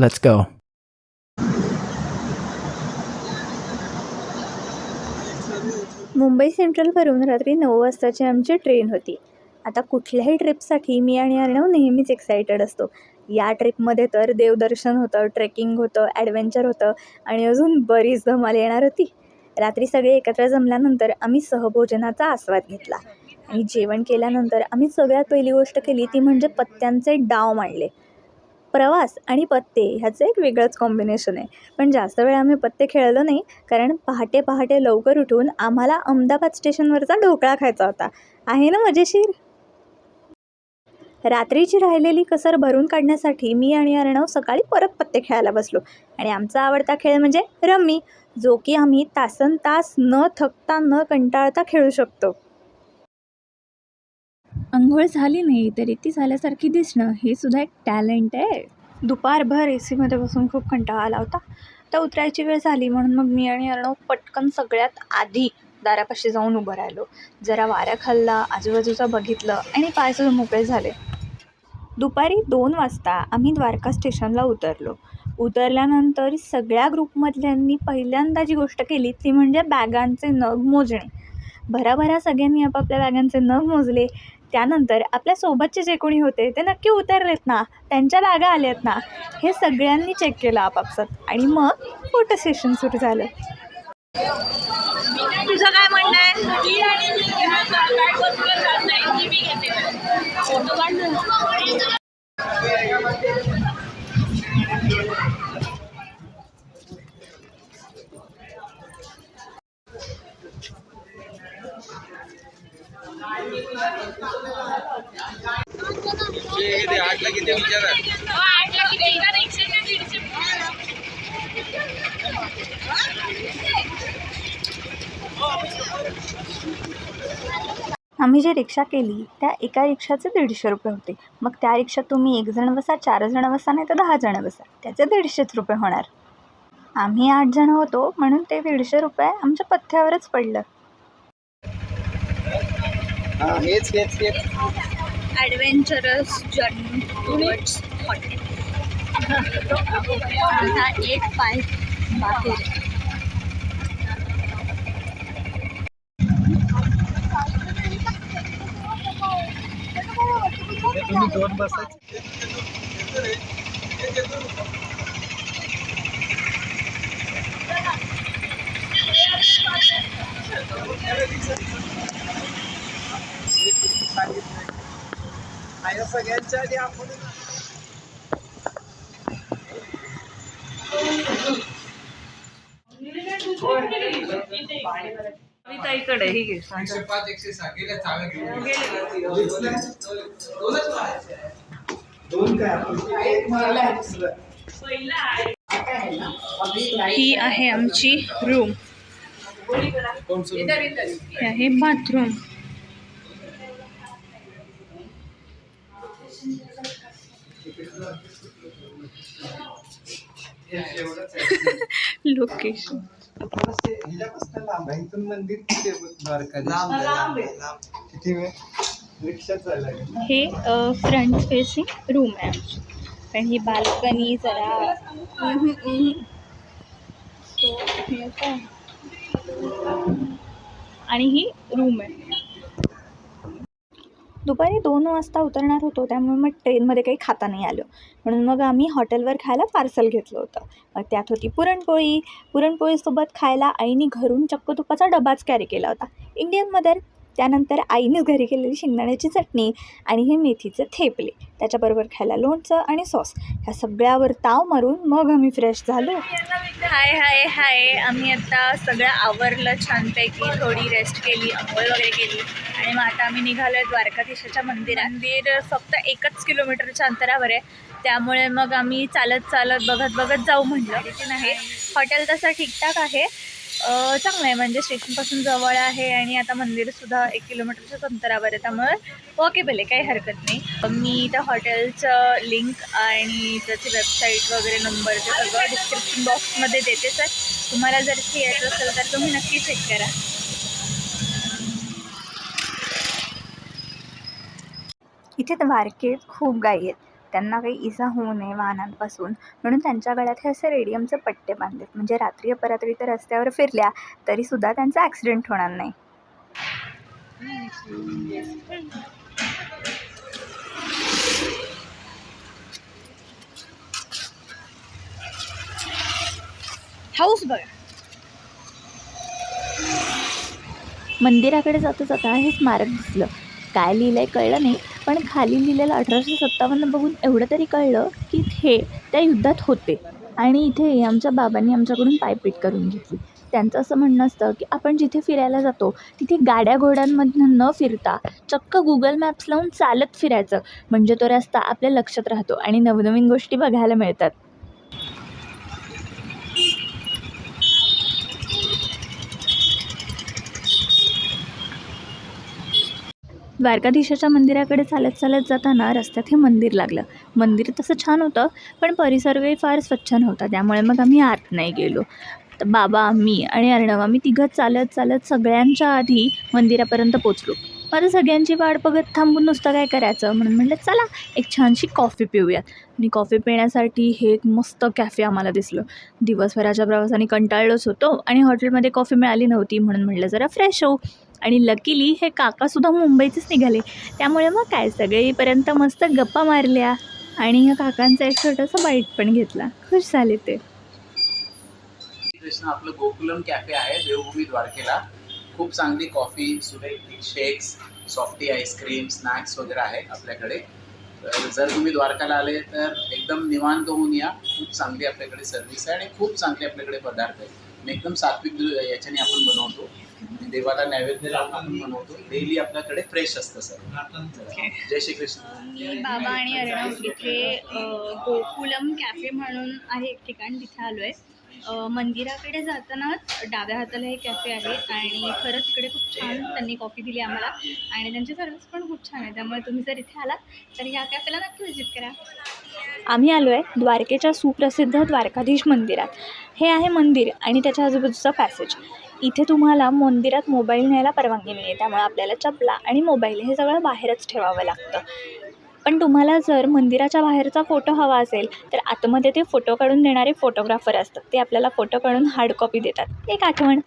Let's go. Mumbai सेंट्रलवरून रात्री नऊ वाजताची आमची ट्रेन होती. आता कुठल्याही ट्रिपसाठी मी आणि अर्णव नेहमीच एक्सायटेड असतो. या ट्रिपमध्ये तर देवदर्शन होतं ट्रेकिंग होतं ॲडव्हेंचर होतं आणि अजून बरीच धमाल येणार होती. रात्री सगळे एकत्र जमल्यानंतर आम्ही सहभोजनाचा आस्वाद घेतला. आणि जेवण केल्यानंतर आम्ही सगळ्यात पहिली गोष्ट केली ती म्हणजे पत्त्यांचे डाव मांडले. प्रवास आणि पत्ते ह्याचं एक वेगळंच कॉम्बिनेशन आहे. पण जास्त वेळ आम्ही पत्ते खेळलो नाही कारण पहाटे पहाटे लवकर उठून आम्हाला अहमदाबाद स्टेशनवरचा ढोकळा खायचा होता. आहे ना मजेशीर? रात्रीची राहिलेली कसर भरून काढण्यासाठी मी आणि अर्णव सकाळी परत पत्ते खेळायला बसलो. आणि आमचा आवडता खेळ म्हणजे रम्मी जो की आम्ही तासन तास न थकता न कंटाळता खेळू शकतो. अंघोळ झाली नाही तरी ती झाल्यासारखी दिसणं हे सुद्धा एक टॅलेंट आहे. दुपारभर ए सीमध्ये बसून खूप कंटाळा आला होता. तर उतरायची वेळ झाली म्हणून मग मी आणि अर्णव पटकन सगळ्यात आधी दारापाशी जाऊन उभं राहिलो. जरा वारा खाल्ला आजूबाजूचा बघितलं आणि पाय सुद्धा मोकळे झाले. दुपारी दोन वाजता आम्ही द्वारका स्टेशनला उतरलो. उतरल्यानंतर सगळ्या ग्रुपमधल्यांनी पहिल्यांदा जी गोष्ट केली ती म्हणजे बॅगांचे नग मोजणे. भराभरा सगळ्यांनी आपापल्या बॅगांचे नग मोजले त्यानंतर आपल्या सोबतचे जे कोणी होते ते नक्की उतरलेत ना त्यांच्या बॅगा आल्यात ना हे सगळ्यांनी चेक केलं आपापसात. आणि मग फोटो सेशन सुरू झालं. तुझं काय म्हणणं आहे? आम्ही जी रिक्षा केली त्या एका रिक्षाचे दीडशे रुपये होते. मग त्या रिक्षात तुम्ही एक जण बसा चार जण बसा नाही तर दहा जण बसा. त्याचे दीडशेच रुपये होणार. आम्ही आठ जण होतो म्हणून ते दीडशे रुपये आमच्या पथ्यावरच पडलं. हा हेच हेच हेच. ॲडव्हेंचरस जर्नी टुवर्ड्स हॉटेल आता एक पाय बाहेर तुम्ही दोन बसायचे. सगळ्यांच्या आधी आपण ही। घे एकशे पाच ही आहे आमची रूम आहे बाथरूम लोकेशन ह्याच्यापासून लांब आहे. इथून मंदिर किती आहे बघ, द्वारका किती वेळ? रिक्षा चालला हे फ्रंट फेसिंग रूम आहे आमची. पण ही बाल्कनी जरा. So, हे असं आहे. आणि ही रूम आहे. दुपारी दोन वाजता उतरणार होतो त्यामुळे मग ट्रेनमध्ये काही खाता नाही आलं. म्हणून मग आम्ही हॉटेलवर खायला पार्सल घेतलं होतं. मग त्यात होती पुरणपोळी. पुरणपोळीसोबत खायला आईने घरून चक्क तुपाचा डबाच कॅरी केला होता. इंडियन मदर त्यानंतर आईनेच घरी केलेली शेंगदाण्याची चटणी आणि हे मेथीचे थेपले. त्याच्याबरोबर खायला लोणचं आणि सॉस. ह्या सगळ्यावर ताव मारून मग आम्ही फ्रेश झालो. हाय हाय हाय. आम्ही आता सगळं आवरलं छानपैकी. थोडी रेस्ट केली अंघोळ वगैरे केली. आणि मग आता आम्ही निघालो आहे द्वारकाधीशाच्या मंदिरात. मंदिर फक्त एकच किलोमीटरच्या अंतरावर आहे. त्यामुळे मग आम्ही चालत चालत बघत बघत जाऊ म्हटलं तिथे नाही हॉटेल तसं ठीकठाक आहे. चांगलं आहे. म्हणजे स्टेशनपासून जवळ आहे आणि आता मंदिरसुद्धा एक किलोमीटरच्याच अंतरावर आहे. त्यामुळे वॉकेबल आहे. काही हरकत नाही. मी त्या हॉटेलचं लिंक आणि त्याची वेबसाईट वगैरे नंबर ते सगळं डिस्क्रिप्शन बॉक्समध्ये देते सर तुम्हाला जर इथे यायचं असेल तर तुम्ही नक्की चेक करा. इथे द्वारकेत खूप गाई आहेत. त्यांना काही इजा होऊ नये वाहनांपासून. म्हणून त्यांच्या गळ्यात हे असे रेडियमचे पट्टे बांधलेत. म्हणजे रात्री अपरात्री तर रस्त्यावर फिरल्या तरीसुद्धा त्यांचा ॲक्सिडेंट होणार नाही. हाऊस बघा. मंदिराकडे जाता जाता हे स्मारक दिसलं. काय लिहिलंय कळलं नाही. पण खाली लिहिलेलं अठराशे सत्तावन्न बघून एवढं तरी कळलं की हे त्या युद्धात होते. आणि इथे आमच्या बाबांनी आमच्याकडून पायपीट करून घेतली. त्यांचं असं म्हणणं असतं की आपण जिथे फिरायला जातो तिथे गाड्या घोड्यांमधनं न फिरता चक्क गुगल मॅप्स लावून चालत फिरायचं. म्हणजे तो रस्ता आपल्या लक्षात राहतो आणि नवनवीन गोष्टी बघायला मिळतात. द्वारकाधीशाच्या मंदिराकडे चालत चालत जाताना रस्त्यात हे मंदिर लागलं. मंदिर तसं छान होतं पण परिसरही फार स्वच्छ नव्हता. त्यामुळे मग आम्ही आत नाही गेलो. तर बाबा मी आणि अर्णव आम्ही तिघं चालत चालत सगळ्यांच्या आधी मंदिरापर्यंत पोचलो. माझं सगळ्यांची वाट बघत थांबून नुसतं काय करायचं? म्हणून म्हटलं चला एक छानशी कॉफी पिऊयात. आणि कॉफी पिण्यासाठी हे एक मस्त कॅफे आम्हाला दिसलं. दिवसभराच्या प्रवासाने कंटाळलोच होतो आणि हॉटेलमध्ये कॉफी मिळाली नव्हती. म्हणून म्हटलं जरा फ्रेश होऊ. आणि लकीली हे काकासुद्धा मुंबईचेच निघाले. त्यामुळे मग काय सगळेपर्यंत मस्त गप्पा मारल्या आणि ह्या काकांचा एक छोटासा बाईट पण घेतला. खुश झाले ते. कृष्ण आपलं गोकुलम कॅफे आहे देवभूमी द्वारकेला. खूप चांगली कॉफी सुरेख शेक्स सॉफ्टी आईस्क्रीम स्नॅक्स वगैरे आहे आपल्याकडे. तर जर तुम्ही द्वारकाला आले तर एकदम निवांत होऊन या. खूप चांगली आपल्याकडे सर्व्हिस आहे आणि खूप चांगले आपल्याकडे पदार्थ आहेत. एकदम सात्विक याच्याने आपण बनवतो. देवाला नैवेद्य आपण बनवतो डेली आपल्याकडे फ्रेश असतं सर जय श्री कृष्ण मी बाबा आणि अर्णव इथे अ, गोकुलम कॅफे म्हणून आहे एक ठिकाण तिथे आलो आहे मंदिराकडे जातानाच डाव्या हाताला हे कॅफे आहे आणि खरंच इकडे खूप छान त्यांनी कॉफी दिली आम्हाला. आणि त्यांची सर्विस पण खूप छान आहे. त्यामुळे तुम्ही जर इथे आलात तर या कॅफेला नक्की व्हिजिट करा. आम्ही आलो आहे द्वारकेच्या सुप्रसिद्ध द्वारकाधीश मंदिरात. हे आहे मंदिर आणि त्याच्या आजूबाजूचा पॅसेज. इथे तुम्हाला मंदिरात मोबाईल न्यायला परवानगी नाही आहे त्यामुळे आपल्याला चपला आणि मोबाईल हे सगळं बाहेरच ठेवावं लागतं. पण तुम्हाला जर मंदिराच्या बाहेरचा फोटो हवा असेल तर आतमध्ये ते फोटो काढून देणारे फोटोग्राफर असतात. ते आपल्याला फोटो काढून हार्ड कॉपी देतात. एक आठवण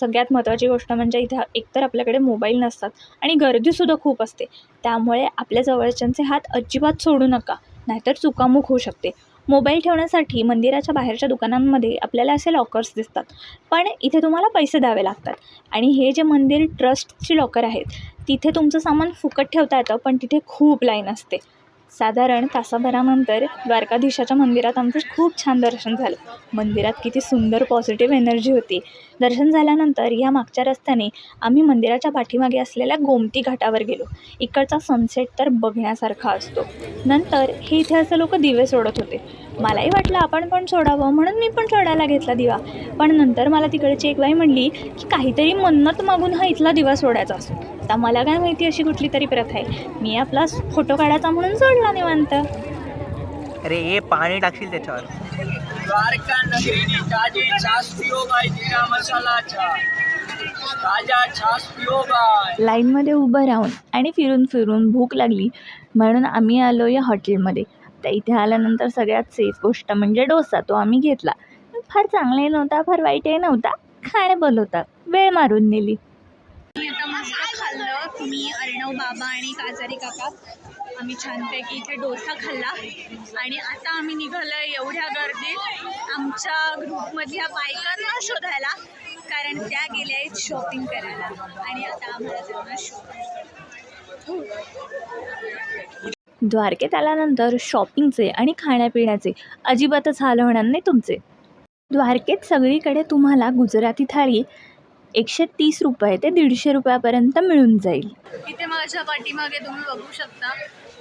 सगळ्यात महत्त्वाची गोष्ट म्हणजे इथे एकतर आपल्याकडे मोबाईल नसतात आणि गर्दीसुद्धा खूप असते. त्यामुळे आपल्या जवळच्यांचे हात अजिबात सोडू नका नाहीतर चुकामुक होऊ शकते. मोबाईल ठेवण्यासाठी मंदिराच्या बाहेरच्या दुकानांमध्ये आपल्याला असे लॉकर्स दिसतात. पण इथे तुम्हाला पैसे द्यावे लागतात. आणि हे जे मंदिर ट्रस्टची लॉकर आहेत तिथे तुमचं सामान फुकट ठेवता येतं पण तिथे खूप लाईन असते. साधारण तासाभरानंतर द्वारकाधीशाच्या मंदिरात आमचं खूप छान दर्शन झालं. मंदिरात किती सुंदर पॉझिटिव्ह एनर्जी होती. दर्शन झाल्यानंतर या मागच्या रस्त्याने आम्ही मंदिराच्या पाठीमागे असलेल्या गोमती घाटावर गेलो. इकडचा सनसेट तर बघण्यासारखा असतो. नंतर हे इथे असं लोक दिवे सोडत होते. मलाही वाटलं आपण पण सोडावं म्हणून मी पण सोडायला घेतला दिवा. पण नंतर मला तिकडची एक बाई म्हणली की काहीतरी मन्नत मागून हा इथला दिवा सोडायचा असतो. आता मला काय माहिती अशी कुठली तरी प्रथा आहे. मी आपला फोटो काढायचा म्हणून सोडला निवांत. अरे हे पाणी टाकशील त्याच्यावर. द्वारका नगरीनी ताजी छास पिओ बाय जिरा मसाला चहा ताजा छास पिओ बाय लाईनमध्ये उभं राहून आणि फिरून फिरून भूक लागली. म्हणून आम्ही आलो या हॉटेलमध्ये. तर इथे आल्यानंतर सगळ्यात सेफ गोष्ट म्हणजे डोसा तो आम्ही घेतला. फार चांगलाही नव्हता फार वाईटही नव्हता खाणेबल होता. वेळ मारून नेली. मी आता मस्त खाल्लं. मी अर्णव बाबा आणि काजारी काका. आम्ही छानपैकी इथे डोसा खाल्ला. आणि आता आम्ही निघालो एवढ्या गर्दीत आमच्या ग्रुपमधल्या बायकांना शोधायला कारण त्या गेल्या आहेत शॉपिंग करायला. आणि आता आम्हाला त्यांना शोध द्वारकेत आल्यानंतर शॉपिंगचे आणि खाण्यापिण्याचे अजिबातच हाल होणार नाही तुमचे. द्वारकेत सगळीकडे तुम्हाला गुजराती थाळी एकशे तीस रुपये ते दीडशे रुपयापर्यंत मिळून जाईल. इथे माझ्या पाठीमागे तुम्ही बघू शकता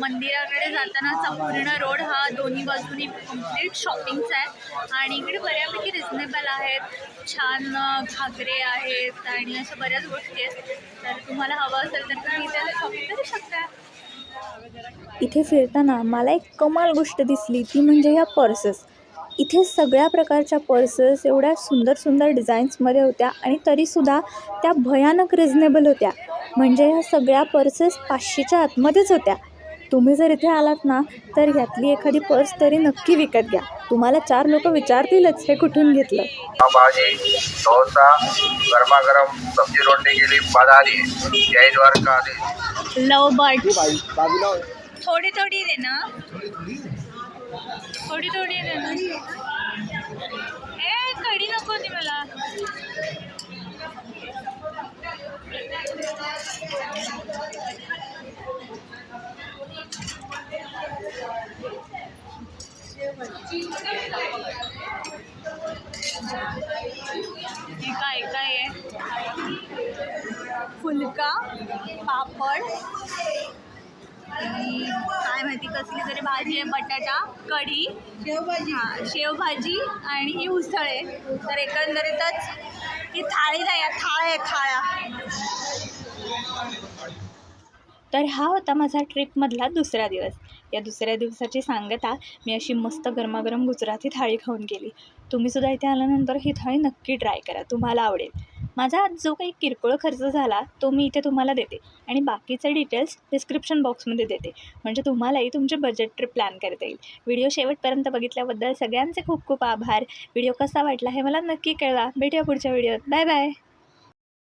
मंदिराकडे जातानाचा पूर्ण रोड हा दोन्ही बाजूनी कंप्लीट शॉपिंगचा आहे. आणि इकडे बऱ्यापैकी रिजनेबल आहेत. छान घागरे आहेत आणि अशा बऱ्याच गोष्टी आहेत. तर तुम्हाला हवं असेल तर तुम्ही इथे शॉपिंग करू शकता. इथे फिरताना मला एक कमाल गोष्ट दिसली ती म्हणजे ह्या पर्सेस. इथे सगळ्या प्रकारच्या पर्सेस एवढ्या सुंदर सुंदर डिझाईन्समध्ये होत्या आणि तरीसुद्धा त्या भयानक रिझनेबल होत्या. म्हणजे ह्या सगळ्या पर्सेस पाचशेच्या आतमध्येच होत्या. तुम्ही जर इथे आलात ना तर यातली एखादी पर्स तरी नक्की विकत घ्या. तुम्हाला चार लोक विचारतीलच हे कुठून घेतलं. भाजी गरमागरम सब्जी रोटी गेली जय द्वारका लव बर्ड थोडी थोडी दे ना. थोडी थोडी दे ना. पापड. आणि काय माहिती कसली तरी भाजी आहे बटाटा कढी. शेवभाजी. हां शेवभाजी आणि ही उसळ आहे. तर एकंदरीतच ही थाळी नाही आहे थाळ आहे थाळ्या तर हा होता माझा ट्रिपमधला दुसरा दिवस. या दुसऱ्या दिवसाची सांगता मी अशी मस्त गरमागरम गुजराती थाळी खाऊन गेली. तुम्हीसुद्धा इथे आल्यानंतर ही थाळी नक्की ट्राय करा तुम्हाला आवडेल. माझा आज जो काही किरकोळ खर्च झाला तो मी इथे तुम्हाला देते. आणि बाकीचे डिटेल्स डिस्क्रिप्शन बॉक्समध्ये देते. म्हणजे तुम्हालाही तुमचे बजेट ट्रिप प्लॅन करता येईल. व्हिडिओ शेवटपर्यंत बघितल्याबद्दल सगळ्यांचे खूप खूप आभार. व्हिडिओ कसा वाटला हे मला नक्की कळवा. भेटूया पुढच्या व्हिडिओत बाय बाय